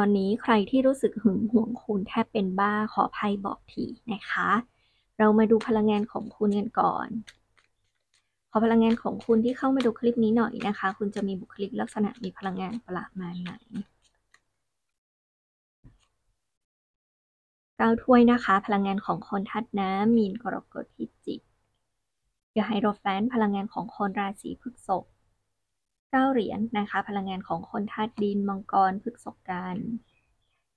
ตอนนี้ใครที่รู้สึกหึงหวงคุณแทบเป็นบ้าขออภัยบอกทีนะคะ เรามาดูพลังงานของคุณกันก่อน ขอพลังงานของคุณที่เข้ามาดูคลิปนี้หน่อยนะคะ คุณจะมีบุคลิกลักษณะมีพลังงานประมาณไหนก้าถ้วยนะคะ พลังงานของคนทัดน้ำมีนกรกฎพิจิกเดอะไฮโดรแฟนพลังงานของคนราศีพฤษภ เก้าเหรียญนะคะ พลังงานของคนธาตุดินมังกรพฤกษภกัน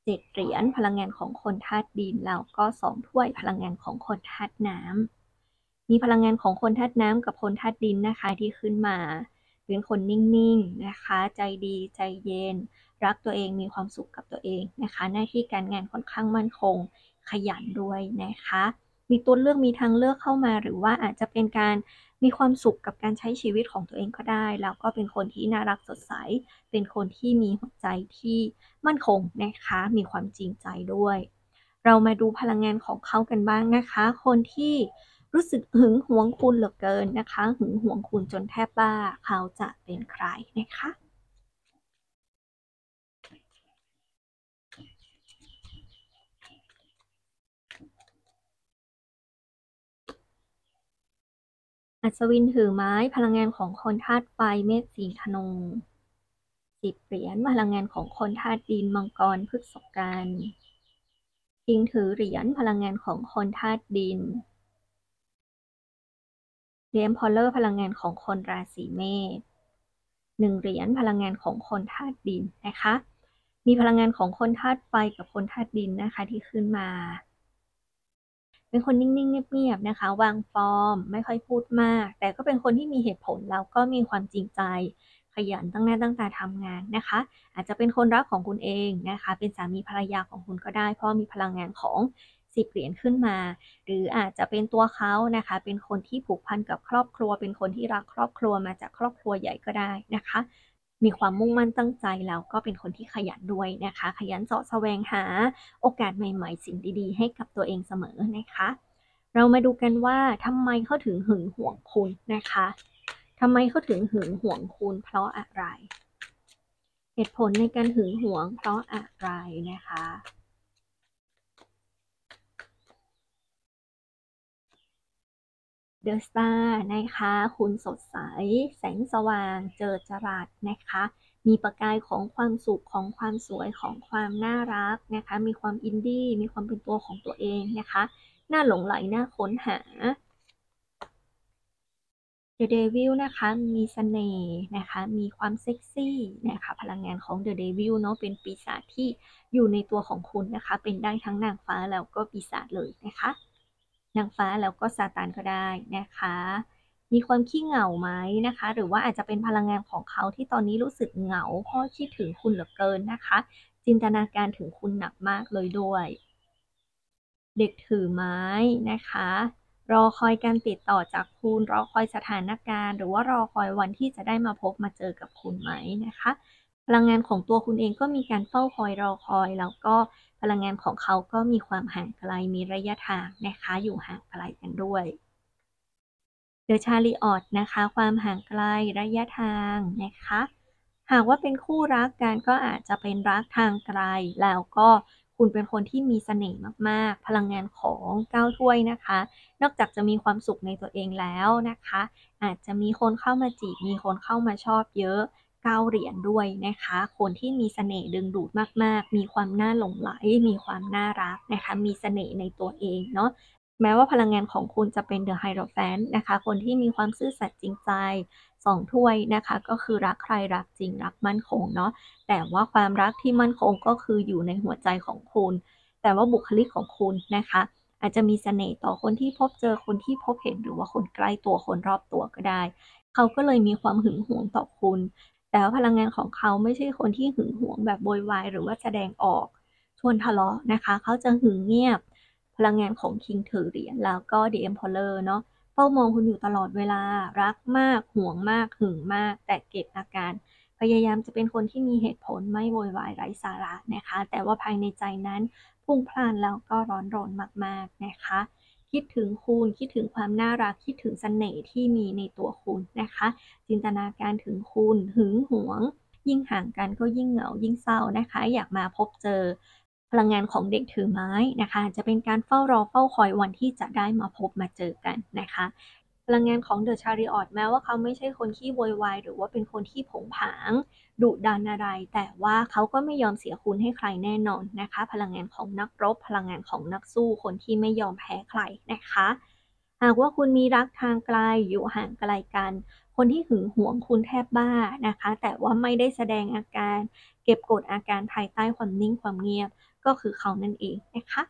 เจ็ดเหรียญพลังงานของคนธาตุดินแล้วก็สองถ้วยพลังงานของคนธาตุน้ำมีพลังงานของคนธาตุน้ำกับคนธาตุดินนะคะที่ขึ้นมา เป็นคนนิ่งๆนะคะ ใจดีใจเย็น รักตัวเองมีความสุขกับตัวเองนะคะ หน้าที่การงานค่อนข้างมั่นคง ขยันด้วยนะคะ มีตัวเลือกมีทางเลือกเข้ามา หรือว่าอาจจะเป็นการมีความสุขกับการใช้ชีวิตของตัวเองก็ได้ แล้วก็เป็นคนที่น่ารักสดใส เป็นคนที่มีหัวใจที่มั่นคงนะคะ มีความจริงใจด้วย เรามาดูพลังงานของเขากันบ้างนะคะ คนที่รู้สึกหึงหวงคุณเหลือเกินนะคะ หึงหวงคุณจนแทบบ้าเขาจะเป็นใครนะคะ อัศวินถือไม้พลังงานของคนธาตุไฟเมษสีธนูสิบเหรียญพลังงานของคนธาตุดินมังกรพฤกษกันคิงถือเหรียญพลังงานของคนธาตุดินเดมพอลเลอร์พลังงานของคนราศีเมษหนึ่งเหรียญพลังงานของคนธาตุดินนะคะ มีพลังงานของคนธาตุไฟกับคนธาตุดินนะคะที่ขึ้นมา เป็นคนนิ่งๆ เงียบๆ นะคะ วางฟอร์ม ไม่ค่อยพูดมาก แต่ก็เป็นคนที่มีเหตุผลแล้วก็มีความจริงใจ ขยันตั้งหน้าตั้งตาทำงานนะคะ อาจจะเป็นคนรักของคุณเองนะคะ เป็นสามีภรรยาของคุณก็ได้ เพราะมีพลังงานของสิบเหรียญขึ้นมา หรืออาจจะเป็นตัวเขานะคะ เป็นคนที่ผูกพันกับครอบครัว เป็นคนที่รักครอบครัวมาจากครอบครัวใหญ่ก็ได้นะคะ มีความมุ่งมั่นตั้งใจแล้วก็เป็นคนที่ขยันด้วยนะคะ ขยันเสาะแสวงหาโอกาสใหม่ๆ สิ่งดีๆ ให้กับตัวเองเสมอนะคะ เรามาดูกันว่าทำไมเขาถึงหึงหวงคุณนะคะทำไมเขาถึงหึงหวงคุณ เพราะอะไร เหตุผลในการหึงหวงเพราะอะไรนะคะ เดอะสตาร์นะคะ คุณสดใส แสงสว่าง เจอจรัสนะคะ มีประกายของความสุขของความสวยของความน่ารักนะคะ มีความอินดี้ มีความเป็นตัวของตัวเองนะคะ น่าหลงไหล น่าค้นหา The Devil นะคะ มีเสน่ห์นะคะ มีความเซ็กซี่นะคะ พลังงานของ The Devil เนาะ เป็นปีศาจที่อยู่ในตัวของคุณนะคะ เป็นได้ทั้งนางฟ้าแล้วก็ปีศาจเลยนะคะ นางฟ้าแล้วก็ซาตานก็ได้นะคะ มีความขี้เหงาไหมนะคะ หรือว่าอาจจะเป็นพลังงานของเขาที่ตอนนี้รู้สึกเหงาเพราะคิดถึงคุณเหลือเกินนะคะ จินตนาการถึงคุณหนักมากเลยด้วย เด็กถือไม้นะคะ รอคอยการติดต่อจากคุณ รอคอยสถานการณ์ หรือว่ารอคอยวันที่จะได้มาพบมาเจอกับคุณไหมนะคะ พลังงานของตัวคุณเองก็มีการเฝ้าคอยรอคอย แล้วก็พลังงานของเขาก็มีความห่างไกลมีระยะทางนะคะ อยู่ห่างไกลกันด้วยเดอะชาลีออดนะคะ ความห่างไกลระยะทางนะคะ หากว่าเป็นคู่รักกันก็อาจจะเป็นรักทางไกล แล้วก็คุณเป็นคนที่มีเสน่ห์มากๆ พลังงานของก้าวถ้วยนะคะ นอกจากจะมีความสุขในตัวเองแล้วนะคะ อาจจะมีคนเข้ามาจีบ มีคนเข้ามาชอบเยอะ เก้าเหรียญด้วยนะคะ คนที่มีเสน่ห์ดึงดูดมาก ๆ มีความน่าหลงไหล มีความน่ารักนะคะ มีเสน่ห์ในตัวเองเนาะ แม้ว่าพลังงานของคุณจะเป็นเดอะไฮโดรแฟนนะคะ คนที่มีความซื่อสัตย์จริงใจสองถ้วยนะคะ ก็คือรักใครรักจริงรักมั่นคงเนาะ แต่ว่าความรักที่มั่นคงก็คืออยู่ในหัวใจของคุณ แต่ว่าบุคลิกของคุณนะคะอาจจะมีเสน่ห์ต่อคนที่พบเจอคนที่พบเห็นหรือว่าคนใกล้ตัวคนรอบตัวก็ได้ เขาก็เลยมีความหึงหวงต่อคุณ แต่ว่าพลังงานของเขาไม่ใช่คนที่หึงหวงแบบโวยวายหรือว่าแสดงออกชวนทะเลาะนะคะ เขาจะหึงเงียบ พลังงานของคิงถือเหรียญแล้วก็เดมพอลเลอร์เนาะเฝ้ามองคุณอยู่ตลอดเวลารักมากห่วงมากหึงมาก แต่เก็บอาการ พยายามจะเป็นคนที่มีเหตุผลไม่โวยวายไร้สาระนะคะ แต่ว่าภายในใจนั้นพุ่งพล่านแล้วก็ร้อนรนมากๆนะคะ คิดถึงคุณคิดถึงความน่ารักคิดถึงสเสน่ห์ที่มีในตัวคุณนะคะ จินตนาการถึงคุณหึงหวง ยิ่งห่างกันก็ยิ่งเหงายิ่งเศร้านะคะ อยากมาพบเจอพลังงานของเด็กถือไม้นะคะ จะเป็นการเฝ้ารอเฝ้าคอยวันที่จะได้มาพบมาเจอกันนะคะ ลังงานของเดอะชาริออตแม้ว่าเขาไม่ใช่คนที่โวยวายหรือว่าเป็นคนที่ผงผางดุดันอะไร แต่ว่าเขาก็ไม่ยอมเสียคุณให้ใครแน่นอนนะคะ พลังงานของนักรบ พลังงานของนักสู้คนที่ไม่ยอมแพ้ใครนะคะ หากว่าคุณมีรักทางไกลอยู่ห่างไกลกัน คนที่หึงหวงคุณแทบบ้านะคะ แต่ว่าไม่ได้แสดงอาการ เก็บกดอาการภายใต้ความนิ่งความเงียบก็คือเขานั่นเองนะคะ